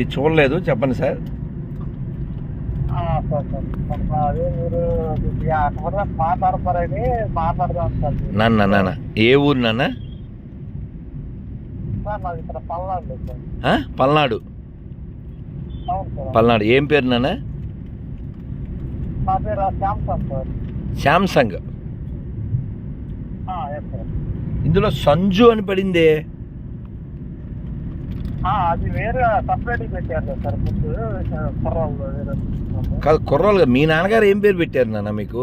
ఇది చూడలేదు చెప్పండి సార్. నాన్న నాన్న. ఏ ఊరు నాన్న? పల్నాడు? పల్నాడు. ఏం పేరు నాన్న? శాంసంగ్ ఇందులో సంజు అని పడిందే. అది వేరే సపరేట్ పెట్టారు కదా సార్ ముందు కుర్రాళ్ళు వేరే. కాదు కుర్రోలుగా మీ నాన్నగారు ఏం పేరు పెట్టారు నాన్న మీకు?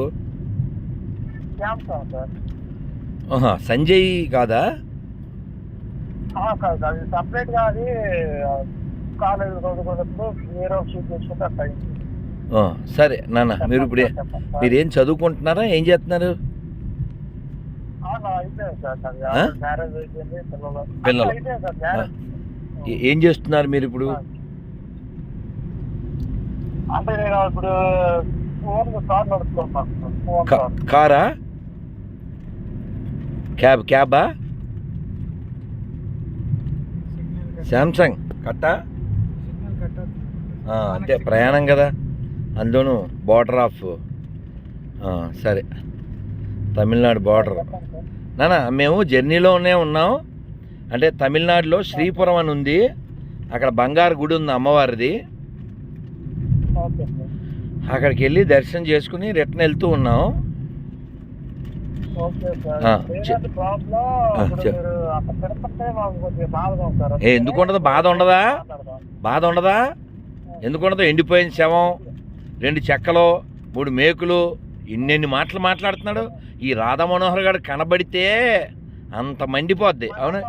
సంజయ్ కాదా? కాదు. అది సపరేట్గా అది కాలేజ్ చదువుకున్నప్పుడు వేరే షూట్ చేసుకుంటే అట్లా అయింది. ఆ, సరే నాన్న మీరు ఇప్పుడు. మీరు ఏం చదువుకుంటున్నారా? ఏం చేస్తున్నారు? పిల్లలు. ఏ- చేస్తున్నారు మీరు ఇప్పుడు? అంటే నేను ఇప్పుడు కార్ కార్. క్యాబ్ క్యాబా? శాంసంగ్ కట్టా? అంటే ప్రయాణం కదా. అందులోను బార్డర్ ఆఫ్ సరే. తమిళనాడు బార్డర్. నానా మేము జర్నీలోనే ఉన్నాం. అంటే తమిళనాడులో శ్రీపురం అని ఉంది. అక్కడ బంగారు గుడి ఉంది అమ్మవారిది. అక్కడికి వెళ్ళి దర్శనం చేసుకుని రిటర్న్ వెళ్తూ ఉన్నాం. ఎందుకు ఉండదు? బాధ ఉండదా? బాధ ఉండదా? ఎందుకు ఉండదు? ఎండిపోయిన శవం రెండు చెక్కలు మూడు మేకులు ఇన్నెన్ని మాటలు మాట్లాడుతున్నాడు? ఈ రాధా మనోహర్ గారు కనబడితే అంత మండిపోద్ది. అవునా?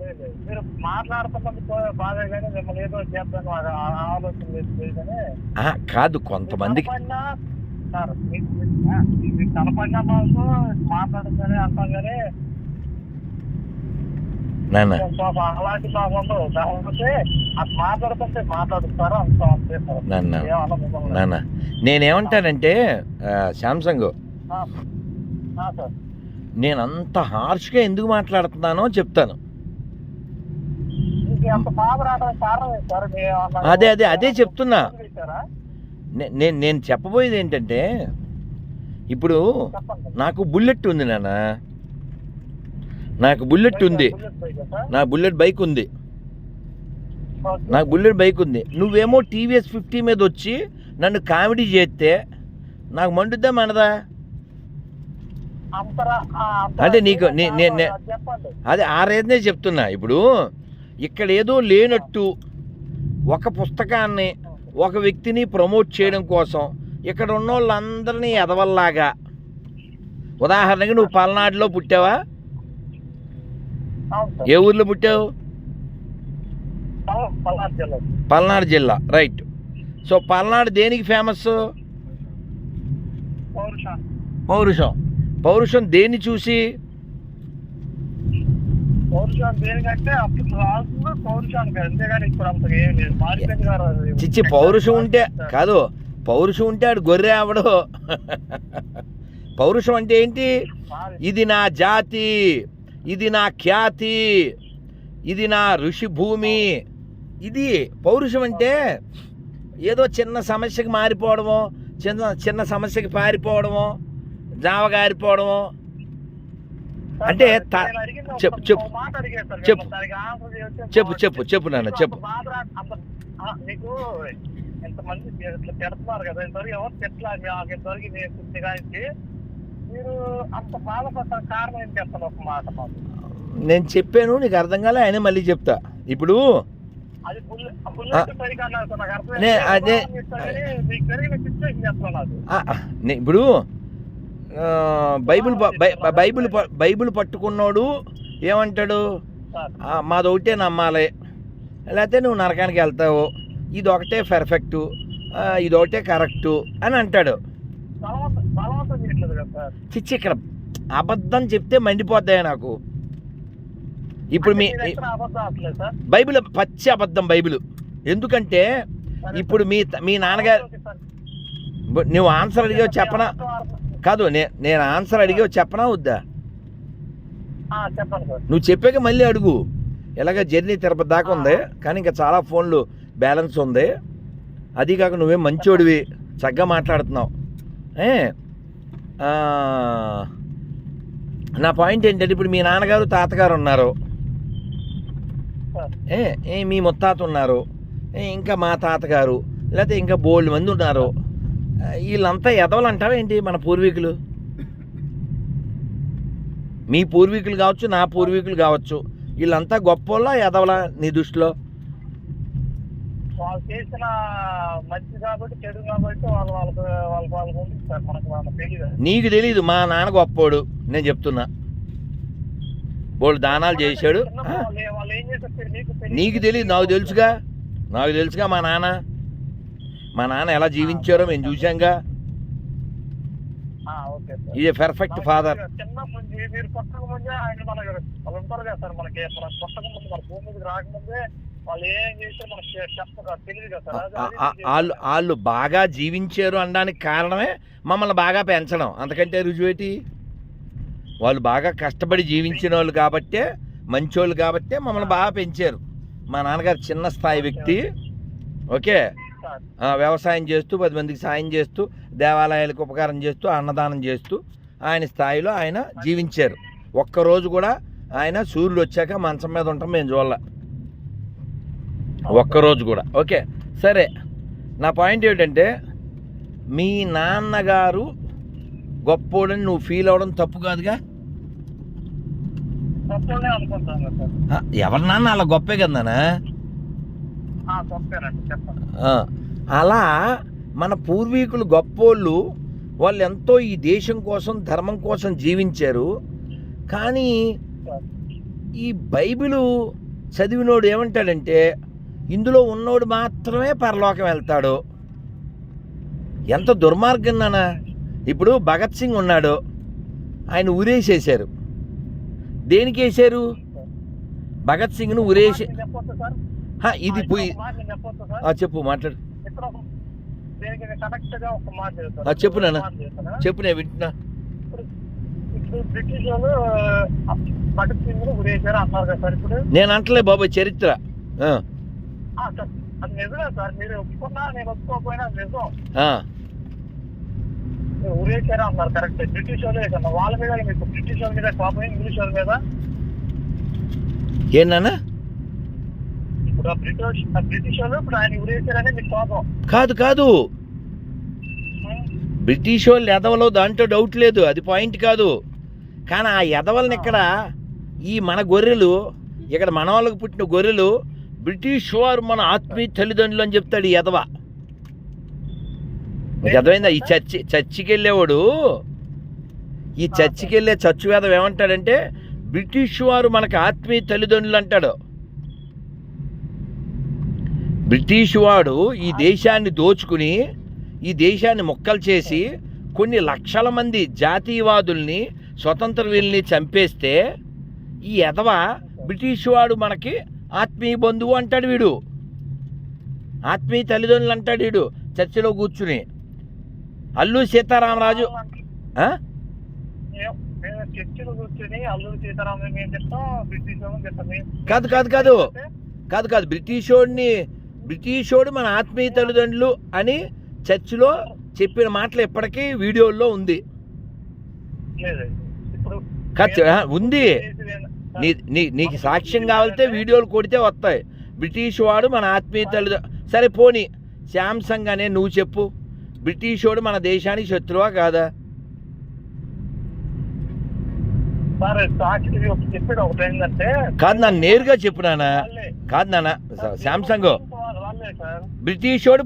లేదు, మీరు మాట్లాడుతున్నందుకు బాధే కానీ మిమ్మల్ని ఏదో చేద్దాం ఆలోచన లేదు లేదు కానీ ఆహా, కాదు కొంతమందికి కనపడినా సార్ మీకు- కనపడినా మాకు మాట్లాడుతూనే అంటాం కానీ పాపం అలాంటి మాకు ఉండవు కాకపోతే అది మాట్లాడుతుంటే మాట్లాడుతారు అంత అంతే సార్ నాన్న. నేనేమంటానంటే శాంసంగ్. ఆ, సార్. నేను అంత హార్ష్గా ఎందుకు మాట్లాడుతున్నానో చెప్తాను. అదే, అదే, అదే చెప్తున్నా. నేను నేను చెప్పబోయేది ఏంటంటే ఇప్పుడు నాకు బుల్లెట్ ఉంది నాన్న. నాకు బుల్లెట్ ఉంది? నా బుల్లెట్ బైక్ ఉంది. నాకు బుల్లెట్ బైక్ ఉంది. నువ్వేమో టీవీఎస్ ఫిఫ్టీ మీద వచ్చి నన్ను కామెడీ చేస్తే నాకు మండుద్దా మనదా? అంటే నీకు అది ఆ రేదనే చెప్తున్నా. ఇప్పుడు ఇక్కడ ఏదో లేనట్టు ఒక పుస్తకాన్ని ఒక వ్యక్తిని ప్రమోట్ చేయడం కోసం ఇక్కడ ఉన్న వాళ్ళందరినీ ఎదవల్లాగా. ఉదాహరణకి నువ్వు పల్నాడులో పుట్టావా? ఏ ఊర్లో పుట్టావు? పల్నాడు జిల్లా. రైట్. సో పల్నాడు దేనికి ఫేమస్ పౌరుషం. పౌరుషం దేన్ని చూసి. చిచ్చి పౌరుషం ఉంటే కాదు. పౌరుషం ఉంటే ఆడు గొర్రె ఆవడు. పౌరుషం అంటే ఏంటి? ఇది నా జాతి ఇది నా ఖ్యాతి ఇది నా ఋషి భూమి. ఇది పౌరుషం అంటే ఏదో చిన్న సమస్యకి మారిపోవడమో చిన్న చిన్న సమస్యకి పారిపోవడమో అంటే నేను అడిగింది ఒక- చెప్పు, చెప్పు. చెప్పు. చెప్పు. చెప్పు చెప్పు నాన్న చెప్పు మీకు ఎంతమంది ఇట్లా కదా ఇంతవరకు ఎవరు తిట్టలే మీకు ఇంతవరకు నేను మీరు అంత బాధపడ్డ కారణం ఏం చెప్తాను ఒక మాట నేను చెప్పాను నీకు అర్థం కాలే ఆయన మళ్ళీ చెప్తా ఇప్పుడు ఇప్పుడు బైబిల్ బైబిల్ బైబిల్ పట్టుకున్నోడు ఏమంటాడు? ఆ, మాదొకటే నమ్మాలి. లేకపోతే నువ్వు నరకానికి వెళ్తావు. ఇది ఒకటే పర్ఫెక్టు ఇది ఒకటే కరెక్టు అని అంటాడు. చిచ్చి ఇక్కడ అబద్ధం చెప్తే మండిపోద్దాయి నాకు. ఇప్పుడు మీ బైబిల్ పచ్చి అబద్ధం బైబిల్. ఎందుకంటే ఇప్పుడు మీ మీ నాన్నగారు నువ్వు ఆన్సర్ అడిగావు చెప్పనా? కాదు నే నేను ఆన్సర్ అడిగావు చెప్పనా వద్దా? నువ్వు చెప్పాక మళ్ళీ అడుగు. ఇలాగ జర్నీ తిరుపతి దాకా ఉంది కానీ ఇంకా చాలా ఫోన్లు బ్యాలెన్స్ ఉంది. అది కాక నువ్వేం మంచోడివి చక్కగా మాట్లాడుతున్నావు. ఏ? నా పాయింట్ ఏంటంటే ఇప్పుడు మీ నాన్నగారు తాతగారు ఉన్నారు. ఏ? ఏ మీ ముత్తాత ఉన్నారు. ఇంకా మా తాతగారు లేకపోతే ఇంకా బోల్డ్ మంది ఉన్నారు. వీళ్ళంతా ఎదవలు అంటావా ఏంటి మన పూర్వీకులు? మీ పూర్వీకులు కావచ్చు నా పూర్వీకులు కావచ్చు వీళ్ళంతా గొప్పోళ్ళ ఎదవలా నీ దృష్టిలో? వాళ్ళు చేసిన మంచి కాబట్టి చెడు కాబట్టి వాళ్ళు వాళ్ళకి వాళ్ళకి వాళ్ళకి ఉంది సార్ మనకు వాళ్ళకి తెలియదు. నీకు తెలీదు మా నాన్న గొప్పోడు నేను చెప్తున్నా. బోల్డ్ దానాలు చేశాడు. వాళ్ళు వాళ్ళు తెలియదు, తెలియదు. నీకు తెలియదు నాకు తెలుసుగా నాకు తెలుసుగా మా నాన్న. మా నాన్న ఎలా జీవించారో మేము చూసాంగా ఈజ్ పర్ఫెక్ట్ ఫాదర్ చిన్న ముందు మీరు కొట్టక ముందే ఆయన మన వాళ్ళు ఉంటారు కదా సార్ మనకి మన కొట్టక ముందు మన భూమి మీదకి రాకముందే వాళ్ళు ఏం చేస్తే మనకి చెప్ప తెలియదు కదా సార్. అది- అది ఆ- వాళ్ళు వాళ్ళు బాగా జీవించారు అనడానికి కారణమే మమ్మల్ని బాగా పెంచడం. అంతకంటే రుజువేటి? వాళ్ళు బాగా కష్టపడి జీవించిన వాళ్ళు కాబట్టే మంచోళ్ళు కాబట్టే మమ్మల్ని బాగా పెంచారు. మా నాన్నగారు చిన్న స్థాయి వ్యక్తి. ఓకే? వ్యవసాయం చేస్తూ పది మందికి సాయం చేస్తూ దేవాలయాలకు ఉపకారం చేస్తూ అన్నదానం చేస్తూ ఆయన స్థాయిలో ఆయన జీవించారు. ఒక్కరోజు కూడా ఆయన సూర్యుడు వచ్చాక మంచం మీద ఉంటాం మేము చూడాల. ఒక్కరోజు కూడా. ఓకే సరే. నా పాయింట్ ఏంటంటే మీ నాన్నగారు గొప్పోడని నువ్వు ఫీల్ అవ్వడం తప్పు కాదుగా? ఎవరి నాన్న అలా గొప్పే కదనా అలా మన పూర్వీకులు గొప్పోళ్ళు వాళ్ళు ఎంతో ఈ దేశం కోసం ధర్మం కోసం జీవించారు. కానీ ఈ బైబిలు చదివినోడు ఏమంటాడంటే ఇందులో ఉన్నోడు మాత్రమే పరలోకం వెళ్తాడు. ఎంత దుర్మార్గం నాన్న ఇప్పుడు భగత్ సింగ్ ఉన్నాడు. ఆయన ఉరేసేశారు దేనికి వేశారు? భగత్ సింగ్ను ఉరేసి నేను చెప్పొచ్చా సార్ హా, ఇది పోయి చెప్పు మాట్లాడు. చెప్పు నాన్న. చెప్పు నేను వింటున్నా. నేను అంటలే బాబాయ్ చరిత్ర. ఉరేశారు అన్నారు కరెక్ట్ బ్రిటిష్ వాళ్ళు మీద మీకు బ్రిటిష్ వాళ్ళ మీద కోపం ఇంగ్లీష్ వాళ్ళ మీద? ఏంటన్నా ఇప్పుడు ఆ బ్రిటిష్ ఆ బ్రిటిష్ వాళ్ళు ఇప్పుడు ఆయన ఉరేశారని మీకు కోపం కాదు కాదు. బ్రిటిష్ వాళ్ళు ఎదవలో దాంట్లో డౌట్ లేదు. అది పాయింట్ కాదు. కానీ ఆ ఎదవల్ని ఇక్కడ ఈ మన గొర్రెలు ఇక్కడ మన వాళ్ళకి పుట్టిన గొర్రెలు బ్రిటిష్ వారు మన ఆత్మీయ తల్లిదండ్రులు అని చెప్తాడు ఈ ఎదవ. మీకు అర్థమైందా? ఈ చర్చి చర్చికి వెళ్ళేవాడు ఈ చర్చికి వెళ్ళే చర్చి వేదం ఏమంటాడంటే బ్రిటిష్ వారు మనకు ఆత్మీయ తల్లిదండ్రులు అంటాడు. బ్రిటిష్ వాడు ఈ దేశాన్ని దోచుకుని ఈ దేశాన్ని మొక్కలు చేసి కొన్ని లక్షల మంది జాతీయవాదుల్ని స్వతంత్ర వీళ్ళని చంపేస్తే ఈ ఎదవ బ్రిటిష్ వాడు మనకి ఆత్మీయ బంధువు అంటాడు వీడు. ఆత్మీయ తల్లిదండ్రులు అంటాడు వీడు చర్చిలో కూర్చుని. అల్లు సీతారామరాజు బ్రిటిష్ కాదు, కాదు, కాదు. కాదు కాదు. బ్రిటిషోడిని బ్రిటిషోడు మన ఆత్మీయ తల్లిదండ్రులు అని చర్చిలో చెప్పిన మాటలు ఇప్పటికీ వీడియోల్లో ఉంది. ఉంది. నీ నీ నీకు సాక్ష్యం కావాలితే వీడియోలు కొడితే వస్తాయి. బ్రిటిష్ వాడు మన ఆత్మీయ తల్లిదండ్రులు సరే పోనీ. శాంసంగ్ అనే నువ్వు చెప్పు. బ్రిటిష్ వాడు మన దేశానికి శత్రువా కాదా? కాదు నన్ను నేరుగా చెప్పు నాన్న. కాదు నాన్న శాంసంగ్. బ్రిటిషోడు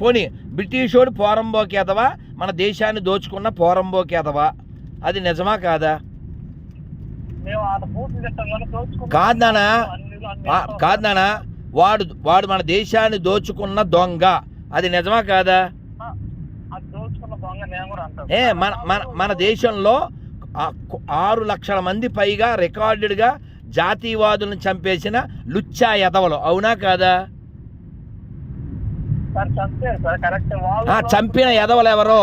పోనీ బ్రిటిషోడు పోరంబోకేదవా మన దేశాన్ని దోచుకున్న పోరంబోకేదవా అది నిజమా కాదా. కాదు ఆ, కాదు నాన్న వాడు వాడు మన దేశాన్ని దోచుకున్న దొంగ. అది నిజమా కాదా? నేను ఏ మన మన మన దేశంలో ఆరు లక్షల మంది పైగా రికార్డెడ్గా జాతీయవాదులను చంపేసిన లుచ్చా ఎదవలు అవునా కాదా సార్ చంపారు సార్ కరెక్ట్ ఆ, వాళ్ళు చంపిన ఎదవలెవరో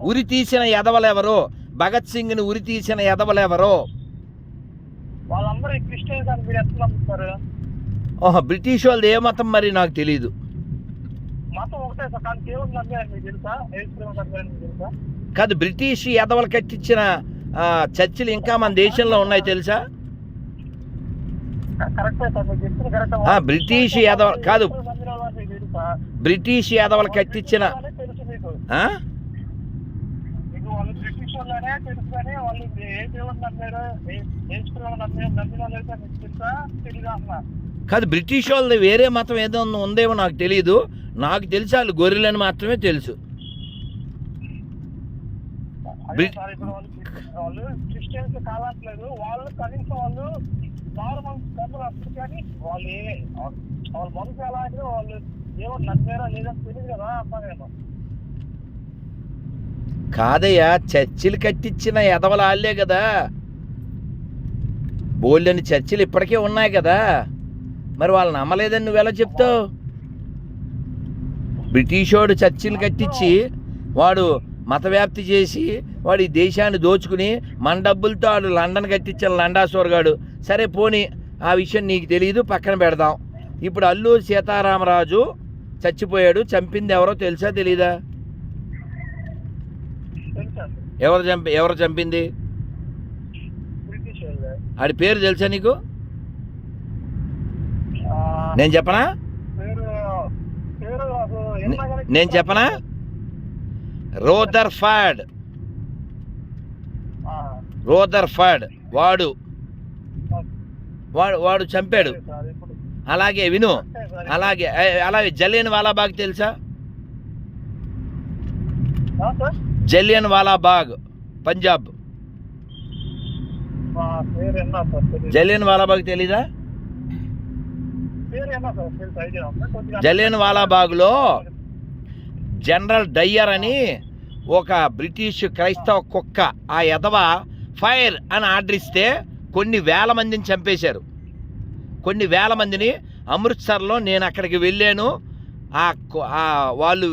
ఉరి తీసిన ఎదవలెవరో భగత్ సింగ్ని ఉరి తీసిన ఎదవలెవరో ఓహో బ్రిటిష్ వాళ్ళది ఏ మతం మరి నాకు తెలుసా? కాదు బ్రిటిష్ ఎదవలు కట్టించిన చర్చిలు ఇంకా మన దేశంలో ఉన్నాయి తెలుసా? బ్రిటిష్ యాదవ్ కాదు. బ్రిటిష్ ఎదవలు కట్టించిన కాదు బ్రిటిష్ వాళ్ళది వేరే మతం ఏదో ఉందేమో నాకు తెలియదు నాకు తెలిసి వాళ్ళు గొర్రెలని మాత్రమే తెలుసు. వాళ్ళు క్రిస్టియన్స్ వాళ్ళు కనీసం వాళ్ళు నార్మల్ కానీ వాళ్ళు ఏ వాళ్ళ మనసు ఎలా అంటే వాళ్ళు కాదయ్యా చర్చిలు కట్టించిన ఎదవల వాళ్ళే కదా. బోల్డని చర్చిలు ఇప్పటికే ఉన్నాయి కదా. మరి వాళ్ళు నమ్మలేదని నువ్వు ఎలా చెప్తావు? బ్రిటిష్ వాడు చర్చిలు కట్టించి వాడు మత వ్యాప్తి చేసి వాడు ఈ దేశాన్ని దోచుకుని మన డబ్బులతో వాడు లండన్ కట్టించిన లండాసోర్ గాడు. సరే పోని ఆ విషయం నీకు తెలియదు పక్కన పెడదాం. ఇప్పుడు అల్లూరి సీతారామరాజు చచ్చిపోయాడు చంపింది ఎవరో తెలుసా తెలీదా? ఎవరు చంపి ఎవరు చంపింది? ఆడి పేరు తెలుసా నీకు? నేను చెప్పనా? నేను చెప్పనా? రోదర్ ఫాడ్. రోదర్ ఫాడ్. వాడు. వాడు వాడు చంపాడు. అలాగే విను. అలాగే. అలాగే జలియన్ వాలాబాగ్ తెలుసా? జలియన్ వాలాబాగ్ పంజాబ్. జలియన్ వాలాబాగ్ తెలీదా? జలియన్ వాలాబాగ్లో జనరల్ డయ్యర్ అని ఒక బ్రిటిష్ క్రైస్తవ కుక్క ఆ ఎదవ ఫైర్ అని ఆర్డర్ ఇస్తే కొన్ని వేల మందిని చంపేశారు. కొన్ని వేల మందిని అమృత్సర్లో నేను అక్కడికి వెళ్ళాను. ఆ వాళ్ళు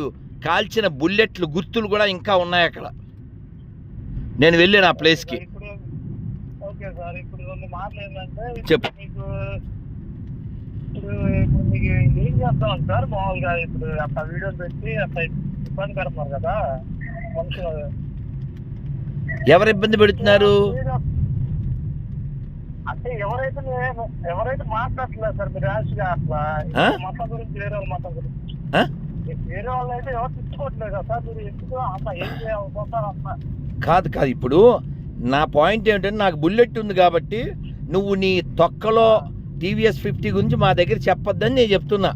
కాల్చిన బుల్లెట్లు గుర్తులు కూడా ఇంకా ఉన్నాయి అక్కడ. నేను వెళ్ళాను ఆ ప్లేస్కి. చెప్పు. ఏం చేస్తాం సార్? మామూలుగా ఇప్పుడు అట్లా వీడియోలు పెట్టి అట్లా ఇబ్బంది పెడుతున్నారు కదా మనుషులు. ఎవరు ఇబ్బంది పెడుతున్నారు? అంటే ఎవరైతే ఎవరైతే మాట్లాడట్లేదు సార్ మీరు ర్యాష్గా అట్లా? మతం గురించి వేరే వాళ్ళ మతం గురించి. ఆ? వేరే వాళ్ళు అయితే ఎవరు తిట్టుకోవట్లేదు కదా సార్ మీరు ఎందుకు అమ్మ ఏం అమ్మ కాదు కాదు ఇప్పుడు నా పాయింట్ ఏమిటంటే నాకు బుల్లెట్ ఉంది కాబట్టి నువ్వు నీ తొక్కలో టీవీఎస్ ఫిఫ్టీ గురించి మా దగ్గర చెప్పొద్దని నేను చెప్తున్నా.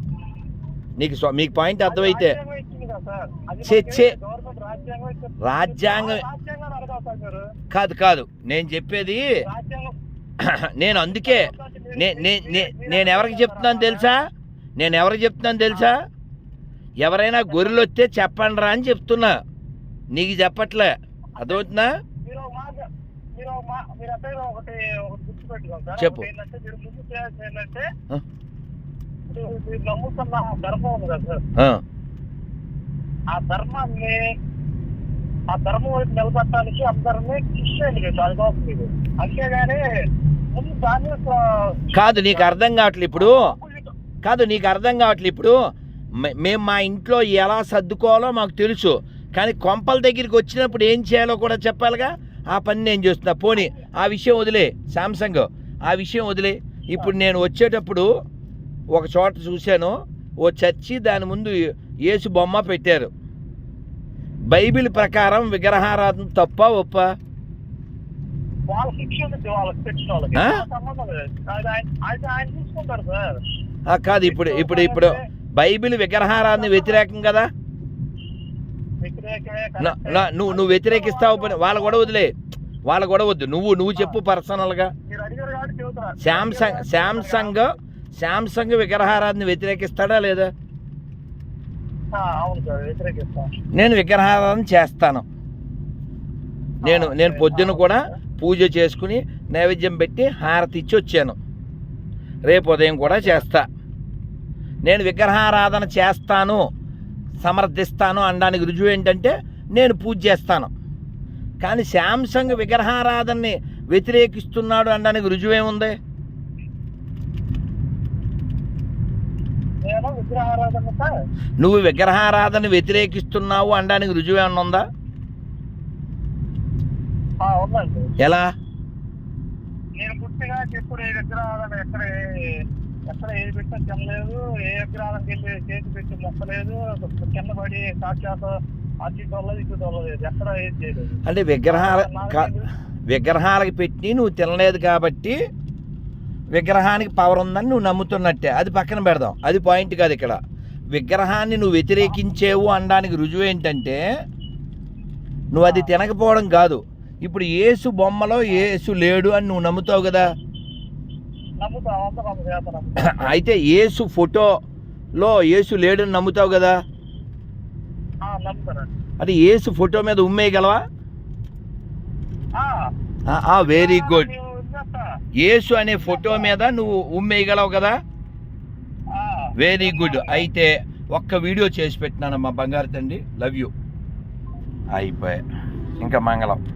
నీకు మీకు పాయింట్ అర్థమైతే చే- రాజ్యాంగం. కాదు కాదు నేను చెప్పేది నేను అందుకే నే- నే- నే- నేను ఎవరికి చెప్తున్నాను తెలుసా? నేను ఎవరికి చెప్తున్నాను తెలుసా? ఎవరైనా గొర్రెలు వస్తే చెప్పండి రా అని చెప్తున్నా. నీకు చెప్పట్లే. అర్థమవుతుందా? చెప్పు. ఆ ధర్మాన్ని ఆ ధర్మం వైపు నిలబడటానికి అందరినీ దానికోసం మీరు అంతేగాని ముందు దాన్ని ఒక- కాదు నీకు అర్థం కావట్లేదు ఇప్పుడు. కాదు నీకు అర్థం కావట్లేదు ఇప్పుడు. మేము మా ఇంట్లో ఎలా సర్దుకోవాలో మాకు తెలుసు. కానీ కొంపల దగ్గరికి వచ్చినప్పుడు ఏం చేయాలో కూడా చెప్పాలిగా? ఆ పని నేను చేస్తున్నా. పోనీ ఆ విషయం వదిలే శాంసంగ్ ఆ విషయం వదిలే. ఇప్పుడు నేను వచ్చేటప్పుడు ఒక చోట చూశాను. ఓ చర్చి దాని ముందు యేసు బొమ్మ పెట్టారు. బైబిల్ ప్రకారం విగ్రహారాధన తప్ప ఒప్ప? కాదు ఇప్పుడు ఇప్పుడు ఇప్పుడు బైబిల్ విగ్రహారాధన వ్యతిరేకం కదా? నువ్వు నువ్వు వ్యతిరేకిస్తావు వాళ్ళ కూడా వదిలే. వాళ్ళ కూడా వద్దు. నువ్వు నువ్వు చెప్పు పర్సనల్గా. శాంసంగ్ శాంసంగ్ శాంసంగ్ విగ్రహారాధన వ్యతిరేకిస్తాడా లేదా ఆ, అవును సార్ వ్యతిరేకిస్తాం నేను విగ్రహారాధన చేస్తాను. నేను నేను పొద్దున కూడా పూజ చేసుకుని నైవేద్యం పెట్టి హారతి ఇచ్చి వచ్చాను. రేపు ఉదయం కూడా చేస్తా. నేను విగ్రహారాధన చేస్తాను సమర్థిస్తాను అనడానికి రుజువు ఏంటంటే నేను పూజ చేస్తాను. కానీ శాంసంగ్ విగ్రహారాధనని వ్యతిరేకిస్తున్నాడు అనడానికి రుజువేముంది నేను విగ్రహారాధన సార్ నువ్వు విగ్రహారాధన వ్యతిరేకిస్తున్నావు అనడానికి రుజువేమన్నా ఉందా? ఆ, ఉందండి. ఎలా? నేను పుట్టిగా ఎప్పుడు ఏ విగ్రహాలను ఎక్కడ ఎక్కడ ఏది పెట్టినా తినలేదు ఏ విగ్రహాలకు వెళ్ళి చేతి పెట్టి మొక్కలేదు కింద పడి సాక్షాత్ అతి దొల్లదు ఇటు దొల్లలేదు ఎక్కడ చేయలేదు. అంటే విగ్రహాల విగ్రహాలకి పెట్టి నువ్వు తినలేదు కాబట్టి విగ్రహానికి పవర్ ఉందని నువ్వు నమ్ముతున్నట్టే. అది పక్కన పెడదాం. అది పాయింట్ కాదు ఇక్కడ. విగ్రహాన్ని నువ్వు వ్యతిరేకించేవు అనడానికి రుజువు ఏంటంటే నువ్వు అది తినకపోవడం కాదు. ఇప్పుడు యేసు బొమ్మలో యేసు లేడు అని నువ్వు నమ్ముతావు కదా? అయితే యేసు ఫోటోలో యేసు లేడని నమ్ముతావు కదా? అది యేసు ఫోటో మీద ఉమ్మేయగలవా? Very good. యేసు అనే ఫోటో మీద నువ్వు ఉమ్మేయగలవు కదా? వెరీ గుడ్ అయితే ఒక్క వీడియో చేసి పెట్టినాను మా బంగారు తండ్రి. లవ్ యూ అయిపోయా. ఇంకా మంగళం.